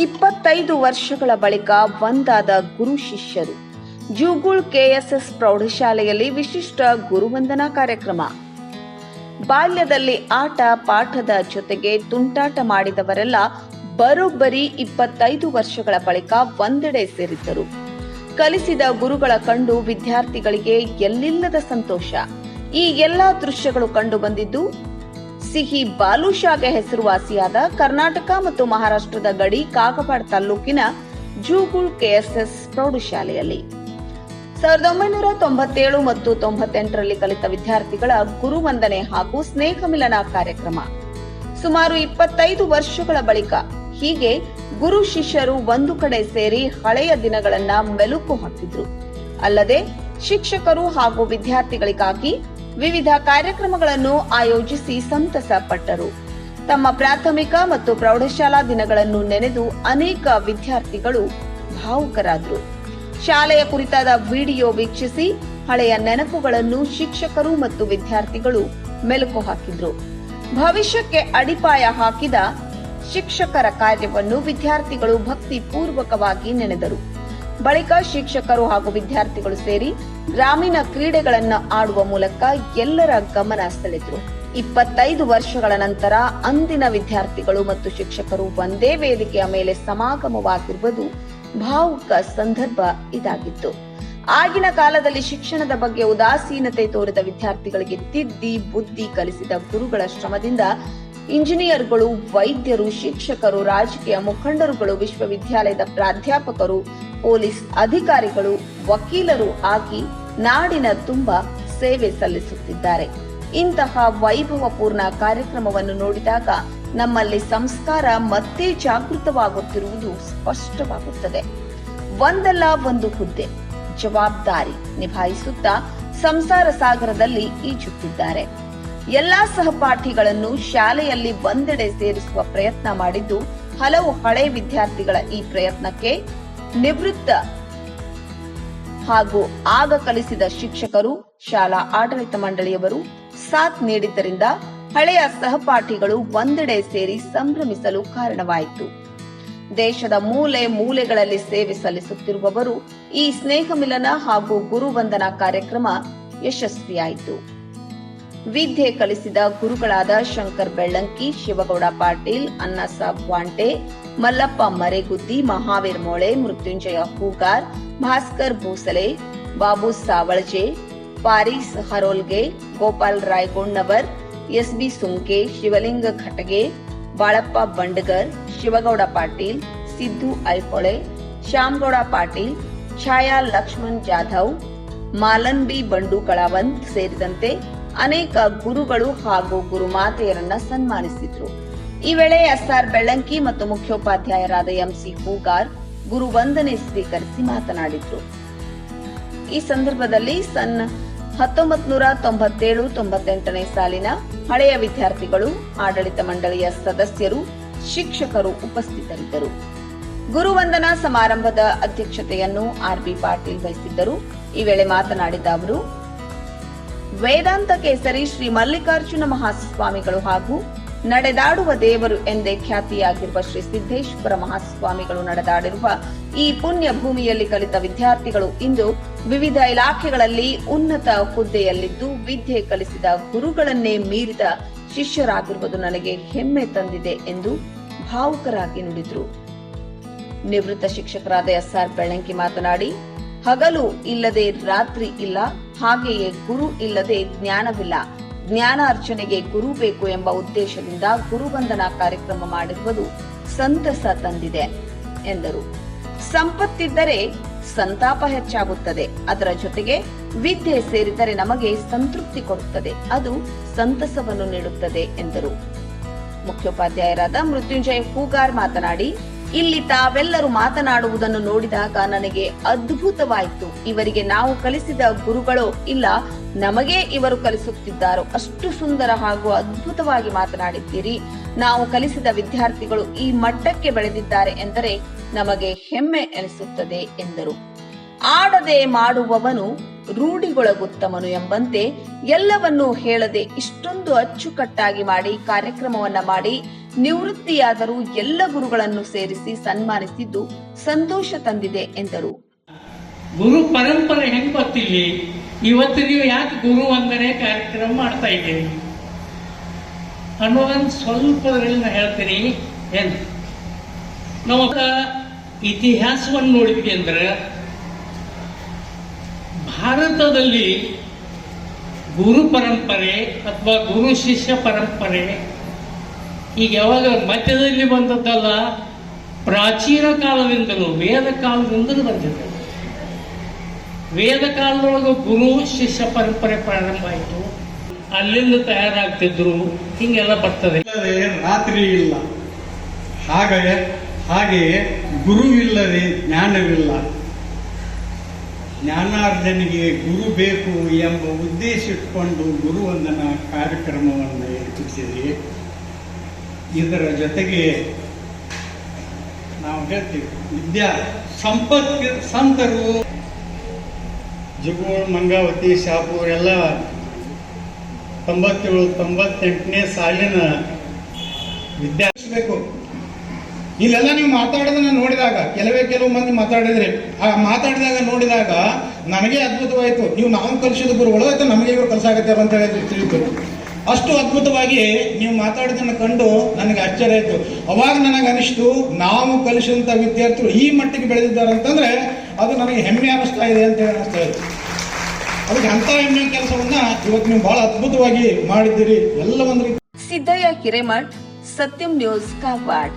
ಇಪ್ಪತ್ತೈದು ವರ್ಷಗಳ ಬಳಿಕ ಒಂದಾದ ಗುರು ಶಿಷ್ಯರು. ಜೂಗುಳ್ ಕೆಎಸ್ಎಸ್ ಪ್ರೌಢಶಾಲೆಯಲ್ಲಿ ವಿಶಿಷ್ಟ ಗುರುವಂದನಾ ಕಾರ್ಯಕ್ರಮ. ಬಾಲ್ಯದಲ್ಲಿ ಆಟ ಪಾಠದ ಜೊತೆಗೆ ತುಂಟಾಟ ಮಾಡಿದವರೆಲ್ಲ ಬರೋಬ್ಬರಿ ಇಪ್ಪತ್ತೈದು ವರ್ಷಗಳ ಬಳಿಕ ಒಂದೆಡೆ ಸೇರಿದ್ದರು. ಕಲಿಸಿದ ಗುರುಗಳ ಕಂಡು ವಿದ್ಯಾರ್ಥಿಗಳಿಗೆ ಎಲ್ಲಿಲ್ಲದ ಸಂತೋಷ. ಈ ಎಲ್ಲಾ ದೃಶ್ಯಗಳು ಕಂಡು ಬಂದಿದ್ದು ಸಿಹಿ ಬಾಲುಷಾಗೆ ಹೆಸರುವಾಸಿಯಾದ ಕರ್ನಾಟಕ ಮತ್ತು ಮಹಾರಾಷ್ಟ್ರದ ಗಡಿ ಕಾಗವಾಡ ತಾಲೂಕಿನ ಜೂಗುಳ್ ಕೆಎಸ್ಎಸ್ ಪ್ರೌಢಶಾಲೆಯಲ್ಲಿ. ಸಾವಿರದ ಒಂಬೈನೂರ ತೊಂಬತ್ತೇಳು ಮತ್ತು ತೊಂಬತ್ತೆಂಟರಲ್ಲಿ ಕಲಿತ ವಿದ್ಯಾರ್ಥಿಗಳ ಗುರುವಂದನೆ ಹಾಗೂ ಸ್ನೇಹ ಮಿಲನ ಕಾರ್ಯಕ್ರಮ. ಸುಮಾರು ಇಪ್ಪತ್ತೈದು ವರ್ಷಗಳ ಬಳಿಕ ಹೀಗೆ ಗುರು ಶಿಷ್ಯರು ಒಂದು ಕಡೆ ಸೇರಿ ಹಳೆಯ ದಿನಗಳನ್ನ ಮೆಲುಕು ಹಾಕಿದ್ರು. ಅಲ್ಲದೆ ಶಿಕ್ಷಕರು ಹಾಗೂ ವಿದ್ಯಾರ್ಥಿಗಳಿಗಾಗಿ ವಿವಿಧ ಕಾರ್ಯಕ್ರಮಗಳನ್ನು ಆಯೋಜಿಸಿ ಸಂತಸ ಪಟ್ಟರು ತಮ್ಮ ಪ್ರಾಥಮಿಕ ಮತ್ತು ಪ್ರೌಢಶಾಲಾ ದಿನಗಳನ್ನು ನೆನೆದು ಅನೇಕ ವಿದ್ಯಾರ್ಥಿಗಳು ಭಾವುಕರಾದರು. ಶಾಲೆಯ ಕುರಿತಾದ ವಿಡಿಯೋ ವೀಕ್ಷಿಸಿ ಹಳೆಯ ನೆನಪುಗಳನ್ನು ಶಿಕ್ಷಕರು ಮತ್ತು ವಿದ್ಯಾರ್ಥಿಗಳು ಮೆಲುಕು ಹಾಕಿದ್ರು. ಭವಿಷ್ಯಕ್ಕೆ ಅಡಿಪಾಯ ಹಾಕಿದ ಶಿಕ್ಷಕರ ಕಾರ್ಯವನ್ನು ವಿದ್ಯಾರ್ಥಿಗಳು ಭಕ್ತಿ ಪೂರ್ವಕವಾಗಿ ನೆನೆದರು. ಬಳಿಕ ಶಿಕ್ಷಕರು ಹಾಗೂ ವಿದ್ಯಾರ್ಥಿಗಳು ಸೇರಿ ಗ್ರಾಮೀಣ ಕ್ರೀಡೆಗಳನ್ನ ಆಡುವ ಮೂಲಕ ಎಲ್ಲರ ಗಮನ ಸೆಳೆದರು. ಇಪ್ಪತ್ತೈದು ವರ್ಷಗಳ ನಂತರ ಅಂದಿನ ವಿದ್ಯಾರ್ಥಿಗಳು ಮತ್ತು ಶಿಕ್ಷಕರು ಒಂದೇ ವೇದಿಕೆಯ ಮೇಲೆ ಸಮಾಗಮವಾಗಿರುವುದು ಭಾವುಕ ಸಂದರ್ಭ ಇದಾಗಿತ್ತು. ಆಗಿನ ಕಾಲದಲ್ಲಿ ಶಿಕ್ಷಣದ ಬಗ್ಗೆ ಉದಾಸೀನತೆ ತೋರಿದ ವಿದ್ಯಾರ್ಥಿಗಳಿಗೆ ತಿದ್ದಿ ಬುದ್ಧಿ ಕಲಿಸಿದ ಗುರುಗಳ ಶ್ರಮದಿಂದ ಇಂಜಿನಿಯರ್ಗಳು, ವೈದ್ಯರು, ಶಿಕ್ಷಕರು, ರಾಜಕೀಯ ಮುಖಂಡರುಗಳು, ವಿಶ್ವವಿದ್ಯಾಲಯದ ಪ್ರಾಧ್ಯಾಪಕರು, ಪೊಲೀಸ್ ಅಧಿಕಾರಿಗಳು, ವಕೀಲರು ಆಗಿ ನಾಡಿನ ತುಂಬ ಸೇವೆ ಸಲ್ಲಿಸುತ್ತಿದ್ದಾರೆ. ಇಂತಹ ವೈಭವಪೂರ್ಣ ಕಾರ್ಯಕ್ರಮವನ್ನು ನೋಡಿದಾಗ ನಮ್ಮಲ್ಲಿ ಸಂಸ್ಕಾರ ಮತ್ತೆ ಜಾಗೃತವಾಗುತ್ತಿರುವುದು ಸ್ಪಷ್ಟವಾಗುತ್ತದೆ. ಒಂದಲ್ಲ ಒಂದು ಹುದ್ದೆ, ಜವಾಬ್ದಾರಿ ನಿಭಾಯಿಸುತ್ತಾ ಸಂಸಾರ ಸಾಗರದಲ್ಲಿ ಈಜುತ್ತಿದ್ದಾರೆ. ಎಲ್ಲಾ ಸಹಪಾಠಿಗಳನ್ನು ಶಾಲೆಯಲ್ಲಿ ಒಂದೆಡೆ ಸೇರಿಸುವ ಪ್ರಯತ್ನ ಮಾಡಿದ್ದು, ಹಲವು ಹಳೆ ವಿದ್ಯಾರ್ಥಿಗಳ ಈ ಪ್ರಯತ್ನಕ್ಕೆ ನಿವೃತ್ತ ಹಾಗೂ ಆಗ ಕಲಿಸಿದ ಶಿಕ್ಷಕರು, ಶಾಲಾ ಆಡಳಿತ ಮಂಡಳಿಯವರು ಸಾಥ್ ನೀಡಿದ್ದರಿಂದ ಹಳೆಯ ಸಹಪಾಠಿಗಳು ಒಂದೆಡೆ ಸೇರಿ ಸಂಭ್ರಮಿಸಲು ಕಾರಣವಾಯಿತು. ದೇಶದ ಮೂಲೆ ಮೂಲೆಗಳಲ್ಲಿ ಸೇವೆ ಸಲ್ಲಿಸುತ್ತಿರುವವರು ಈ ಸ್ನೇಹ ಮಿಲನ ಹಾಗೂ ಗುರುವಂದನಾ ಕಾರ್ಯಕ್ರಮ ಯಶಸ್ವಿಯಾಯಿತು. ವಿದ್ಯೆ ಕಲಿಸಿದ ಗುರುಗಳಾದ Shankar Bellanki, Shivagouda Patil Annasab Vante, Mallappa Mareguddi, Mahaveer Mole, Mrutyunjaya Hugar Bhaskar Bhosale, Babu Savalje, Paris Harolge, Gopal Raygondavar S B Sunke Shivalinga Khatage, Balappa Bandagar, Shivagouda Patil, Siddu Aihole, Shyamagouda Patil, Chhaya Laxman Jadhav, Malan B Bandu Kalavant ಸೇರಿದಂತೆ ಅನೇಕ ಗುರುಗಳು ಹಾಗೂ ಗುರುಮಾತೆಯರನ್ನ ಸನ್ಮಾನಿಸಿದ್ರು. ಈ ವೇಳೆ S R ಬೆಳ್ಳಂಕಿ ಮತ್ತು ಮುಖ್ಯೋಪಾಧ್ಯಾಯರಾದ MC Hoogar ಗುರು ವಂದನೆ ಸ್ವೀಕರಿಸಿ ಮಾತನಾಡಿದ್ರು ಈ ಸಂದರ್ಭದಲ್ಲಿ ಸನ್ ಹತ್ತೊಂಬತ್ ನೂರ ತೊಂಬತ್ತೇಳು, ತೊಂಬತ್ತೆಂಟನೇ ಸಾಲಿನ ಹಳೆಯ ವಿದ್ಯಾರ್ಥಿಗಳು, ಆಡಳಿತ ಮಂಡಳಿಯ ಸದಸ್ಯರು, ಶಿಕ್ಷಕರು ಉಪಸ್ಥಿತರಿದ್ದರು. ಗುರುವಂದನಾ ಸಮಾರಂಭದ ಅಧ್ಯಕ್ಷತೆಯನ್ನು ಆರ್ಬಿ ಪಾಟೀಲ್ ವಹಿಸಿದ್ದರು. ಈ ವೇಳೆ ಮಾತನಾಡಿದ ಅವರು, ವೇದಾಂತ ಕೇಸರಿ ಶ್ರೀ ಮಲ್ಲಿಕಾರ್ಜುನ ಮಹಾಸ್ವಾಮಿಗಳು ಹಾಗೂ ನಡೆದಾಡುವ ದೇವರು ಎಂದೇ ಖ್ಯಾತಿಯಾಗಿರುವ ಶ್ರೀ ಸಿದ್ದೇಶ್ವರ ಮಹಾಸ್ವಾಮಿಗಳು ನಡೆದಾಡಿರುವ ಈ ಪುಣ್ಯ ಭೂಮಿಯಲ್ಲಿ ಕಲಿತ ವಿದ್ಯಾರ್ಥಿಗಳು ಇಂದು ವಿವಿಧ ಇಲಾಖೆಗಳಲ್ಲಿ ಉನ್ನತ ಹುದ್ದೆಯಲ್ಲಿದ್ದು ವಿದ್ಯೆ ಕಲಿಸಿದ ಗುರುಗಳನ್ನೇ ಮೀರಿದ ಶಿಷ್ಯರಾಗಿರುವುದು ನನಗೆ ಹೆಮ್ಮೆ ತಂದಿದೆ ಎಂದು ಭಾವುಕರಾಗಿ ನುಡಿದರು. ನಿವೃತ್ತ ಶಿಕ್ಷಕರಾದ ಎಸ್ಆರ್ ಬೆಳ್ಳಂಕಿ ಮಾತನಾಡಿ, ಹಗಲು ಇಲ್ಲದೆ ರಾತ್ರಿ ಇಲ್ಲ, ಹಾಗೆಯೇ ಗುರು ಇಲ್ಲದೆ ಜ್ಞಾನವಿಲ್ಲ. ಜ್ಞಾನ ಅರ್ಚನೆಗೆ ಗುರು ಬೇಕು ಎಂಬ ಉದ್ದೇಶದಿಂದ ಗುರುವಂದನಾ ಕಾರ್ಯಕ್ರಮ ಮಾಡಿರುವುದು ಸಂತಸ ತಂದಿದೆ, ಎಂದರು. ಸಂಪತ್ತಿದ್ದರೆ ಸಂತಾಪ ಹೆಚ್ಚಾಗುತ್ತದೆ, ಅದರ ಜೊತೆಗೆ ವಿದ್ಯೆ ಸೇರಿದರೆ ನಮಗೆ ಸಂತೃಪ್ತಿ ಕೊಡುತ್ತದೆ, ಅದು ಸಂತಸವನ್ನು ನೀಡುತ್ತದೆ, ಎಂದರು. ಮುಖ್ಯೋಪಾಧ್ಯಾಯರಾದ ಮೃತ್ಯುಂಜಯ ಹೂಗಾರ್ ಮಾತನಾಡಿ ಇಲ್ಲಿ ತಾವೆಲ್ಲರೂ ಮಾತನಾಡುವುದನ್ನು ನೋಡಿದಾಗ ನನಗೆ ಅದ್ಭುತವಾಯಿತು. ಇವರಿಗೆ ನಾವು ಕಲಿಸಿದ ಗುರುಗಳೋ ಇಲ್ಲ, ನಮಗೆ ಇವರು ಕಲಿಸುತ್ತಿದ್ದಾರೋ? ಅಷ್ಟು ಸುಂದರ ಹಾಗೂ ಅದ್ಭುತವಾಗಿ ಮಾತನಾಡಿದ್ದೀರಿ. ನಾವು ಕಲಿಸಿದ ವಿದ್ಯಾರ್ಥಿಗಳು ಈ ಮಟ್ಟಕ್ಕೆ ಬೆಳೆದಿದ್ದಾರೆ ಎಂದರೆ ನಮಗೆ ಹೆಮ್ಮೆ ಎನಿಸುತ್ತದೆ ಎಂದರು. ಆಡದೆ ಮಾಡುವವನು ರೂಢಿಗೊಳಗುತ್ತಮನು ಎಂಬಂತೆ ಎಲ್ಲವನ್ನೂ ಹೇಳದೆ ಇಷ್ಟೊಂದು ಅಚ್ಚುಕಟ್ಟಾಗಿ ಮಾಡಿ, ಕಾರ್ಯಕ್ರಮವನ್ನ ಮಾಡಿ ನಿವೃತ್ತಿಯಾದರೂ ಎಲ್ಲ ಗುರುಗಳನ್ನು ಸೇರಿಸಿ ಸನ್ಮಾನಿಸಿದ್ದು ಸಂತೋಷ ತಂದಿದೆ ಎಂದರು. ಗುರು ಪರಂಪರೆ ಹೆಂಗ್ ಗೊತ್ತಿಲ್ಲಿ? ಇವತ್ತು ನೀವು ಯಾಕೆ ಗುರು ವಂದನೆ ಕಾರ್ಯಕ್ರಮ ಮಾಡ್ತಾ ಇದ್ದೀರಿ ಅನ್ನೋದನ್ನು ಸ್ವಲ್ಪ ನಾನು ಹೇಳ್ತೀನಿ ಏನು? ನಾವು ಇತಿಹಾಸವನ್ನು ನೋಡಿದ್ವಿ ಅಂದ್ರೆ ಭಾರತದಲ್ಲಿ ಗುರು ಪರಂಪರೆ ಅಥವಾ ಗುರು ಶಿಷ್ಯ ಪರಂಪರೆ ಈಗ ಯಾವಾಗ ಮಧ್ಯದಲ್ಲಿ ಬಂದದ್ದಲ್ಲ, ಪ್ರಾಚೀನ ಕಾಲದಿಂದಲೂ, ವೇದ ಕಾಲದಿಂದಲೂ ಬಂದಿದೆ. ವೇದ ಕಾಲದೊಳಗೆ ಗುರು, ಶಿಷ್ಯ ಪರಂಪರೆ ಪ್ರಾರಂಭ ಆಯಿತು. ಅಲ್ಲಿಂದ ತಯಾರಾಗ್ತಿದ್ರು, ಹಿಂಗೆಲ್ಲ ಬರ್ತದೆ. ರಾತ್ರಿ ಇಲ್ಲ. ಹಾಗೆ ಹಾಗೆಯೇ ಗುರುವಿಲ್ಲದೆ ಜ್ಞಾನವಿಲ್ಲ. ಜ್ಞಾನಾರ್ಜನೆಗೆ ಗುರು ಬೇಕು ಎಂಬ ಉದ್ದೇಶ ಇಟ್ಕೊಂಡು ಗುರುವಂದನ ಕಾರ್ಯಕ್ರಮವನ್ನು ಏರ್ಪಡಿಸಿದ್ರಿ. ಇದರ ಜೊತೆಗೆ ನಾವು ಹೇಳ್ತೀವಿ ವಿದ್ಯಾ ಸಂಪತ್ ಸಂತರು ಜಿಗೋಳ್ ಮಂಗಾವತಿ ಶಾಪೂರ್ ಎಲ್ಲ ತೊಂಬತ್ತೇಳು ತೊಂಬತ್ತೆಂಟನೇ ಸಾಲಿನ ವಿದ್ಯಾರ್ಥಿಬೇಕು ಇಲ್ಲೆಲ್ಲ ನೀವು ಮಾತಾಡೋದನ್ನ ನೋಡಿದಾಗ ಕೆಲವೇ ಕೆಲವು ಮಂದಿ ಮಾತಾಡಿದ್ರಿ ಆ ಮಾತಾಡಿದಾಗ ನೋಡಿದಾಗ ನನಗೆ ಅದ್ಭುತವಾಯಿತು. ನೀವು ನಾವು ಕಲಿಸಿದ ಗುರು ಅಥವಾ ನಮಗೆ ಇವರು ಕಲಿಸಾಗತ್ತಾರ ಅಂತ ಹೇಳಿ ತಿಳಿತು. ಅಷ್ಟು ಅದ್ಭುತವಾಗಿ ನೀವು ಮಾತಾಡೋದನ್ನು ಕಂಡು ನನಗೆ ಆಶ್ಚರ್ಯ ಆಯಿತು. ಅವಾಗ ನನಗೆ ಅನಿಸ್ತು, ನಾವು ಕಲಿಸಿದಂಥ ವಿದ್ಯಾರ್ಥಿಗಳು ಈ ಮಟ್ಟಿಗೆ ಬೆಳೆದಿದ್ದಾರೆ ಅಂತಂದ್ರೆ ಅದು ನನಗೆ ಹೆಮ್ಮೆ ಅನ್ನಿಸ್ತಾ ಇದೆ ಅಂತ ಹೇಳಿ ಅನಿಸ್ತಾ ಇತ್ತು. ಅದಕ್ಕೆ ಅಂಥ ಹೆಮ್ಮೆ ಕೆಲಸವನ್ನು ಇವತ್ತು ನೀವು ಬಹಳ ಅದ್ಭುತವಾಗಿ ಮಾಡಿದ್ದೀರಿ. ಎಲ್ಲ ಒಂದು ಸಿದ್ದಯ್ಯ ಹಿರೇಮಠ್, ಸತ್ಯಂ ನ್ಯೂಸ್ ಕಾಗವಾಡ್